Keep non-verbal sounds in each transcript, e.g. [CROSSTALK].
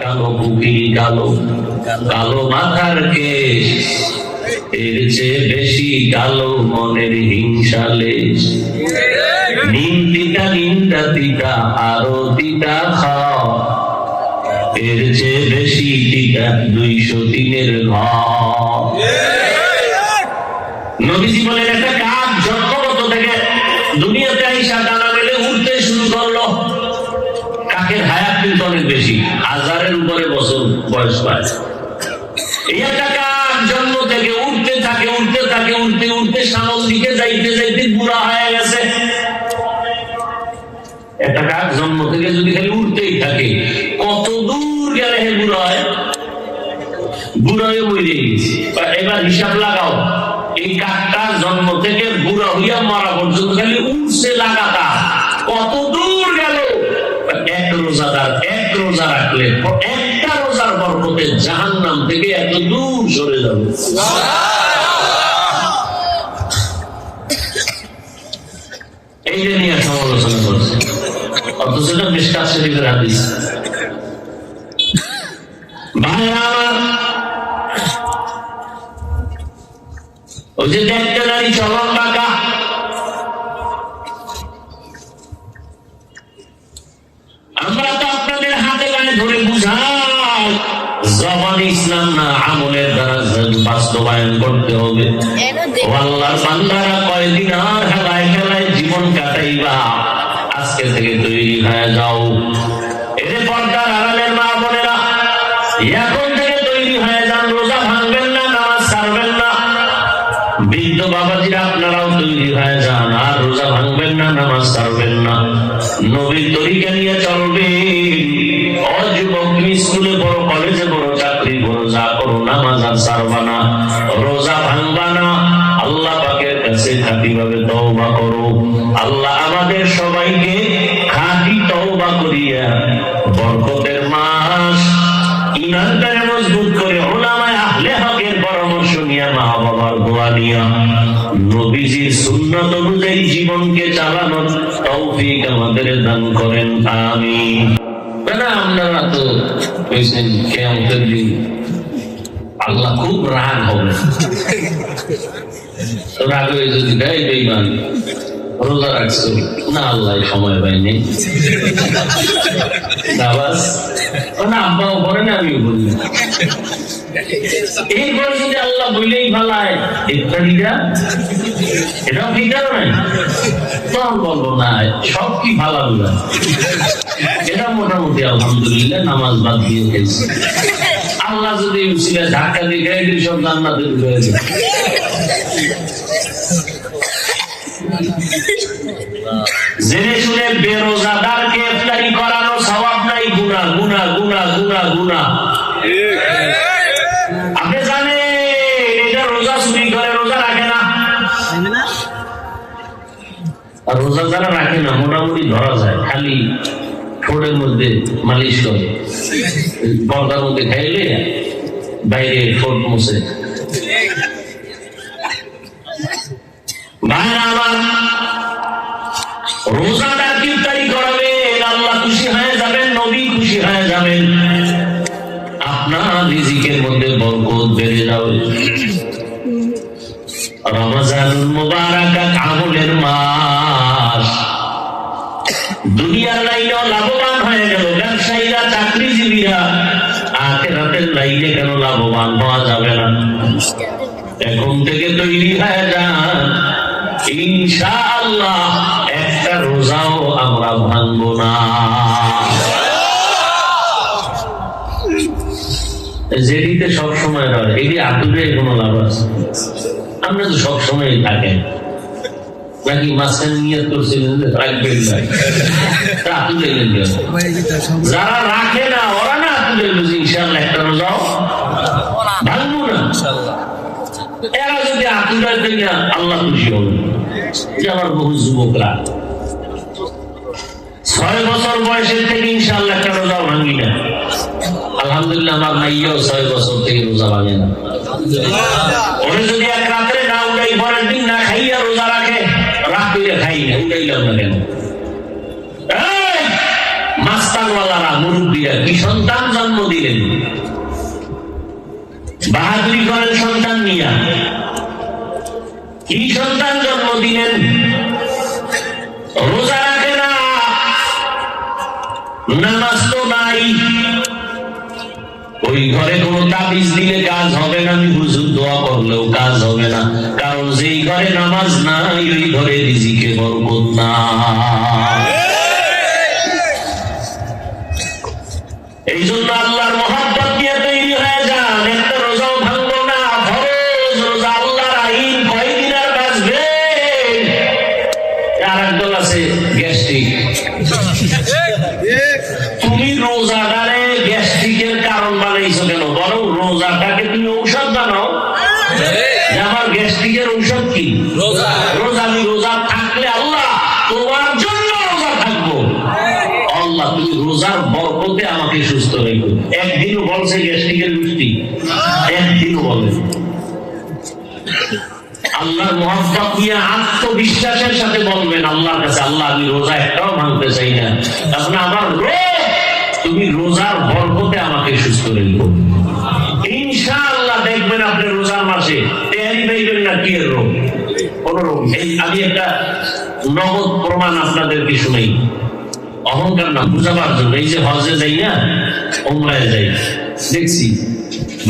কালো বুকি কালো কালো মাথার কেশ, এর চেয়ে বেশি কালো মনের হিংসা লেশ। নিম নিন্দা তিতা, আরও তিতা খাও। এর চেয়ে বেশি দুইশো তিনের ঘর। বলেন, একটা কাক জন্মগত থেকে দুনিয়াতে আইসা ডানা মেলে উঠতে শুরু করল। কাকের হায়াত কিন্তু অনেক বেশি। হাজারের উপরে বছর বয়স পায়। এই জন্ম থেকে উঠতে থাকে উঠতে থাকে, উঠতে উঠতে সামন দিকে যাইতে যাইতে বুড়া হয়ে গেছে। একটা জন্ম থেকে যদি খালি উঠতেই থাকে, কত দূর গেলে হে বুড়া হয়? বুড়া হয়ে এবার হিসাব লাগাও, এই কাকটা জন্ম থেকে বুড়া হইয়া মারা পর্যন্ত খালি উঠছে লাগাতা কত রোজাদার এক রোজা রাখলে একটা রোজার বরকতে জাহান নাম থেকে এত দূর সরে যাবে। এই যে নিয়ে সমালোচনা করছে, অথচ এটা মিসকাত শরীফের হাদিস। ওই যে দেখতে নারী চলন বাঁকা ধরে বুঝাই জবান ইসলাম না আমলের দ্বারা বাস্তবায়ন করতে হবে। আল্লাহর বান্দারা কয়দিন আর খেলায় খেলায় জীবন কাটাইবা আজকে থেকে তৈরি হয়ে যাও। পর্দার আড়ালের মা বোনেরা এখন থেকে তৈরি হয়ে যান রোজা ভাঙবেন না নামাজ ছাড়বেন না। বৃদ্ধ বাবাজিরা আপনারাও তৈরি হয়ে যান আর রোজা ভাঙবেন না নামাজ ছাড়বেন না। নবীর তরিকা নিয়ে চলবেন যুবক স্কুলে পড়ো কলেজে পড়ো চাকরি করো যা করো নামাজ আর ছাড়বা না রোজা ভাঙবা না আল্লাহ পাকের কাছে খাঁটি ভাবে তওবা করো। আল্লাহ আমাদের সবাইকে খাঁটি তওবা করিয়া বরকতের মাস মজবুত করে ওলামায় আহলে হকের পরামর্শ মা বাবার দোয়া নিয়া। নবীজির সুন্নত অনুযায়ী জীবনকে চালানোর তৌফিক আমাদের দান করেন আমি আপনারা তো কেমন কেয়ামতের দিন। আল্লাহ খুব রাগ হবে। [LAUGHS] রাগ হয়ে যদি দেয় বেইমান রোজা রাখছো না, আল্লাহ সময় পাইনি। নামাজ না, আব্বাও করে না, আমিও বলি যদি আল্লাহ ভালায় ইত্যাদিরা এটাও না, সব কি ভালো এটা মোটামুটি আলহামদুলিল্লাহ, নামাজ বাদ দিয়ে গেছে। আল্লাহ যদি ধাক্কা দিয়ে দিয়ে, সব জান্নাতে ঢুকে জেনে শুনে বেরোজাদারকে ইফতারি করানো সওয়াব নাই। গুনাহ গুনাহ গুনাহ গুনাহ গুনাহ। আপনি জানেন এটা রোজা চুরি করে, রোজা রাখে না? রোজা যারা রাখে না, মোটামুটি ধরা যায়। খালি ঠোঁটের মধ্যে মালিশ করে। পর্দার মধ্যে খাইলে বাইরে ঠোঁট মুছে। ভাইরা আমার রোজাদার ইফতারি করাবেন আল্লাহ খুশি হয়ে যাবেন, নবী খুশি হয়ে যাবেন। আপনার রিজিকের মধ্যে বরকত বেড়ে যাবে। রমজানুল মুবারাকাত আমলের মাস। দুনিয়ার লাইনেও লাভবান হয়ে গেল, ব্যবসায়ীরা, চাকরিজীবীরা, আখেরাতের লাইনে কেন লাভবান হওয়া যাবে না? এখন থেকে তৈরি হয়ে যান। ইনশাআল্লাহ রোজাও আমরা ভাঙবো না। যেটিতে সব সময় হয় এটি আতুরে কোনো লাভ আছে? আমরা তো সব সময় থাকেন। নাকি মাঝখানে নিয়ত করছিলেন যে রাখবেন না? আতুরে যারা রাখে না, ওরা না আতুরে গেছে ইনশাআল্লাহ একটা রোজাও ভাঙবো না। এরা যদি আতুরা থেকে আল্লাহ খুশি হবে যে আমার বহু যুবকরা ছয় বছর বয়সের থেকে ইনশাআল্লাহ একটা রোজা ভাঙি না? আলহামদুলিল্লাহ আমার মাইয়াও ছয় বছর থেকে রোজা ভাঙে না। ওরে যদি এক রাত্রে না উঠাই পরের দিন না খাইয়া রোজা রাখে খাই না উঠাইলাম না কেন? মাস্তানওয়ালারা মুরব্বীরা কি সন্তান জন্ম দিলেন? বাহাদুরি করেন সন্তান নিয়া। কি সন্তান জন্ম দিলেন? রোজা নামাজ তো নাই। ওই ঘরে কোনো তাবিজ দিলে কাজ হবে না আমি হুজুর দোয়া করলেও কাজ হবে না। কারণ যেই ঘরে নামাজ নাই ওই ঘরে রিজিকে বরকত না এই জন্য আল্লাহর মহাব্বত নিয়ে রোজার বরকতে আমাকে সুস্থ একদিনও বলছে গ্যাস্ট্রিকের মিষ্টি। একদিনও বলে। আল্লাহর নিয়ে আত্মবিশ্বাসের সাথে বলবেন, আল্লাহর কাছে, আল্লাহ, আমি রোজা একটাও ভাঙতে চাই না। আপনি আমার তুমি রোজার বরকতে আমাকে সুস্থ রেখো। ইনশাআল্লাহ দেখবেন আপনি রোজার মাসে না কি রোগ। কোন রোগ আমি একটা নগদ প্রমাণ আপনাদেরকে শুনাই। অহংকার না, বুঝাবার জন্য। এই যে হজে যাই না ওমরায় যাই। দেখছি,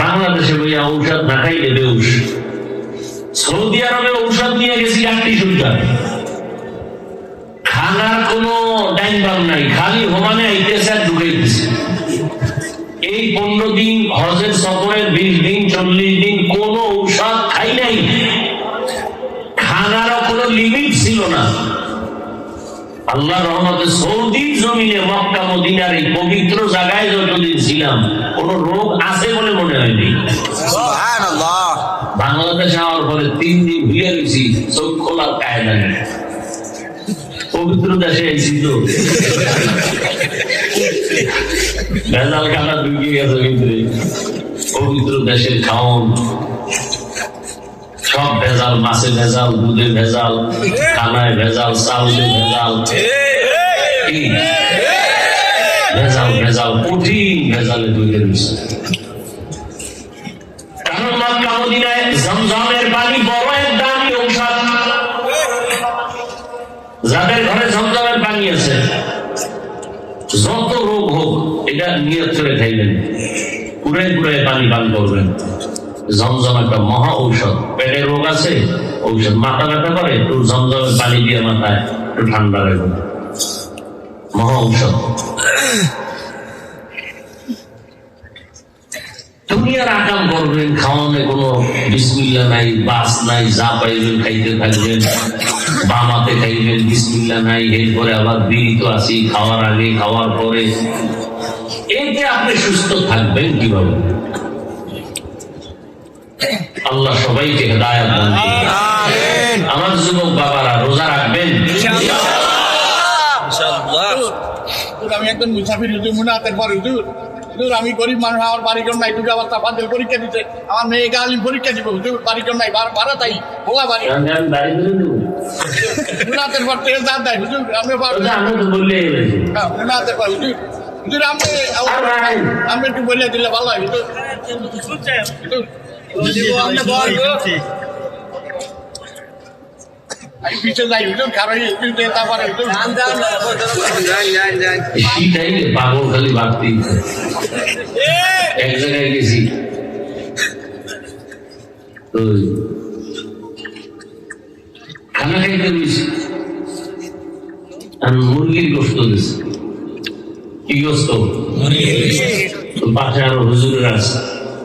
বাংলাদেশে বইয়া ঔষধ না খাইলে বেউস সৌদি আরবে ঔষধ নিয়ে গেছি আটটি সুলতান খানার কোনো নাই, খালি হোমানে আইতেছে আর ঢুকে দিচ্ছে এই পনেরো দিন হজের সফরের বিশ দিন, চল্লিশ দিন কোন ঔষধ খাই নাই। খানারও কোনো লিমিট ছিল না। আল্লাহ রহমতে সৌদির জমিনে মক্কা মদিনার এই পবিত্র জায়গায় যতদিন ছিলাম কোন রোগ আছে বলে মনে হয়নি। বাংলাদেশ পরে তিন দিন ভুলে গেছি চোখ খোলার পবিত্র দেশে তো। ভেজাল কাটা গেছে ভিতরে। পবিত্র দেশের খাওন। সব ভেজাল মাছে ভেজাল দুধে ভেজাল খানায় ভেজাল চাউলে ভেজাল। ভেজাল ভেজাল কঠিন ভেজালে তৈরি হয়েছে। কারণ মক্কা মদিনায় জমজমের পানি বড় এক দামি ঔষধ। যাদের ঘরে জমজমের পানি আছে যত রোগ হোক এটা নিয়ত করে খাইবেন পুরে পুরে পানি পান করবেন। জমজম একটা মহা ঔষধ। পেটের রোগ আছে, ঔষধ মাথা ব্যথা করে, একটু জমজমের পানি দিয়ে মাথায়, একটু ঠান্ডা রাখবেন মহা ঔষধ। আকাম করবেন, খাওয়ানে বিসমিল্লা নাই, বাস নাই, যা পাইবেন খাইতে থাকবেন। বামাতে খাইবেন, বিসমিল্লা নাই, এরপরে আবার বিড়ি তো আছি খাওয়ার আগে, খাওয়ার পরে। এতে আপনি সুস্থ থাকবেন কীভাবে? আল্লাহ সবাইকে হেদায়াত দান করুন। আমিন। আমার যুবক বাবারা রোজা রাখবেন? ইনশাআল্লাহ। আমি একজন মুসাফির হুজুর মুনাতের পর হুজুর। হুজুর আমি গরিব মানুষ আমার নাই দুটো আবার তাফাদের পরীক্ষা দিতে আমার মেয়েকে আলিম পরীক্ষা দিব হুজুর নাই ভাড়া- তাই বাড়ি। মুনাতের পর তেল দাঁত দেয় হুজুর আমি বললে হ্যাঁ, মুনাতের পর হুজুর। হুজুর আমি আমি একটু বলে দিলে ভালো হয় হুজুর শীতাই পাগল খালি বাড়তি এক জায়গায় গেছি। খানা খাইতে আর মুরগির গোস্ত দিছে। কি গোস্ত? আরও হুজুরের আছে।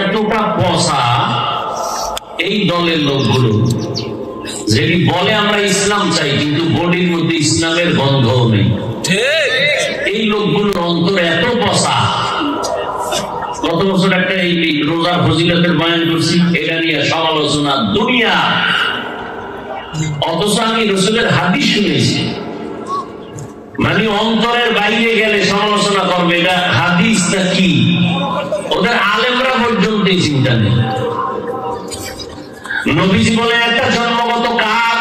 এতটা পচা এই দলের লোকগুলো যেটি বলে আমরা ইসলাম চাই কিন্তু বডির মধ্যে ইসলামের গন্ধও নেই। এই লোকগুলোর অন্তর এত পচা গত বছর একটা এই এই রোজার ফজিলতের বয়ান করছি এটা নিয়ে সমালোচনা দুনিয়া। অথচ আমি রসুলের হাদিস শুনেছি। মানে অন্তরের বাইরে গেলে সমালোচনা করবে, এটা হাদিস না কি? ওদের আলেমরা পর্যন্ত এই চিন্তা নেই। নবীজি বলে একটা জন্মগত কাক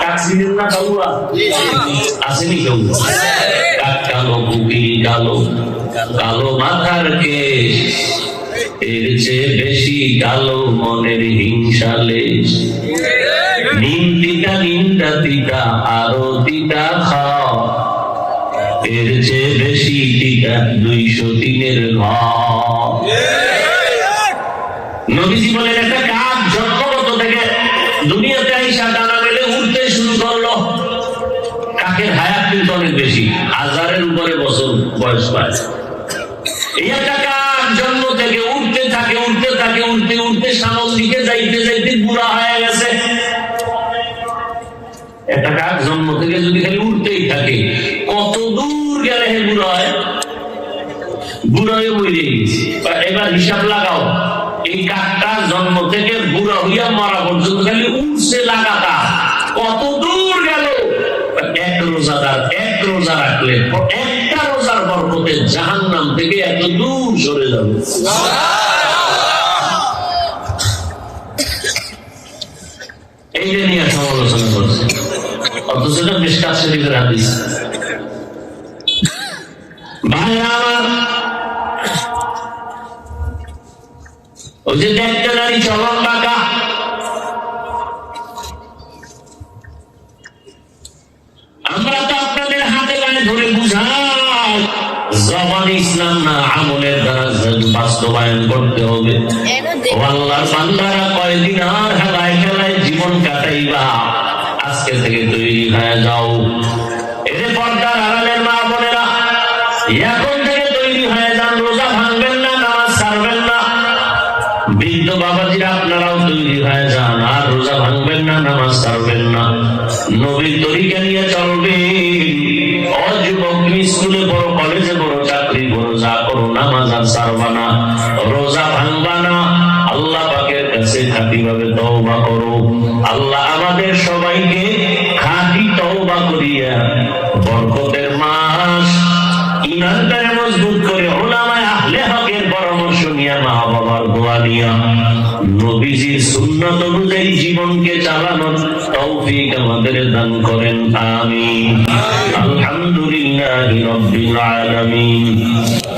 কাক না কাউয়া? আসেনি কাউয়া কাক কালো কুকিল কালো কালো মাথার কেশ, এর চেয়ে বেশি কালো মনের হিংসা লেশ। নিন্দিতা নিন্দা তিতা তিতা খাও। এর চেয়ে বেশি তিতা দুইশো তিনের নবীজি বলেন, একটা কাক জন্মগত থেকে দুনিয়াতে আইসা ডানা মেলে উঠতে শুরু করল। কাকের হায়াত কিন্তু অনেক বেশি, হাজারের উপরে বছর বয়স পায়। এই একটা কাক জন্ম থেকে উঠতে থাকে উঠতে থাকে উঠতে উঠতে সামন দিকে যাইতে যাইতে বুড়া হয়ে একটা কাক জন্ম থেকে যদি খালি উঠতেই থাকে, কত দূর গেলে হে বুড়া এবার হিসাব লাগাও, এই কাকটা জন্ম থেকে হইয়া মারা পর্যন্ত খালি উঠছে কত দূর গেল? এক রোজাদার এক রোজা রাখলে একটা রোজার বরকতে জাহান নাম থেকে এত দূর সরে যাবে। এইটা নিয়ে সমালোচনা করছে। অথচ মিসকাত শরীফের হাদিস। ভাইরা আমার ওই যে দেখতে নারী চলন বাঁকা। আমরা তো আপনাদের হাতে গায়ে ধরে বুঝাই জবান ইসলাম না আমলের দ্বারা বাস্তবায়ন করতে হবে। ও আল্লাহর বান্দারা কয়দিন আর হয়ে যাও। এর পর্দার আড়ালের মা বোনেরা, এখন থেকে তৈরি হয়ে যান, রোজা ভাঙবেন না, নামাজ ছাড়বেন না। বৃদ্ধ বাবাজিরা, আপনারাও তৈরি হয়ে যান, আর রোজা ভাঙবেন না, নামাজ ছাড়বেন না। নবীর তরিকা নিয়ে চলবেন অযুবক স্কুলে পড়ো, কলেজে পড়ো, চাকরি করো, যা করো, নামাজ আর ছাড়বা না। রোজা ভাঙবা না। আল্লাহ পাকের কাছে খাঁটি ভাবে তওবা করো। আল্লাহ আমাদের সবাইকে বাবার দোয়া নিয়া নবীজির সুন্নাত অনুযায়ী জীবনকে চালানোর তৌফিক আমাদের দান করেন আমিন আলহামদুলিল্লাহি রাব্বিল আলামিন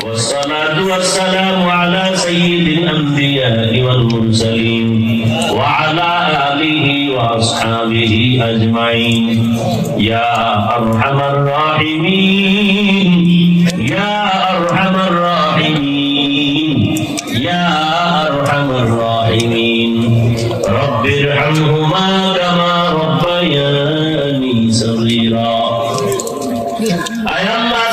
والصلاة والسلام على سيد الأنبياء والمرسلين وعلى آله وأصحابه أجمعين يا أرحم الراحمين يا أرحم الراحمين يا أرحم الراحمين. رب ارحمهما كما ربياني صغيرا. أيما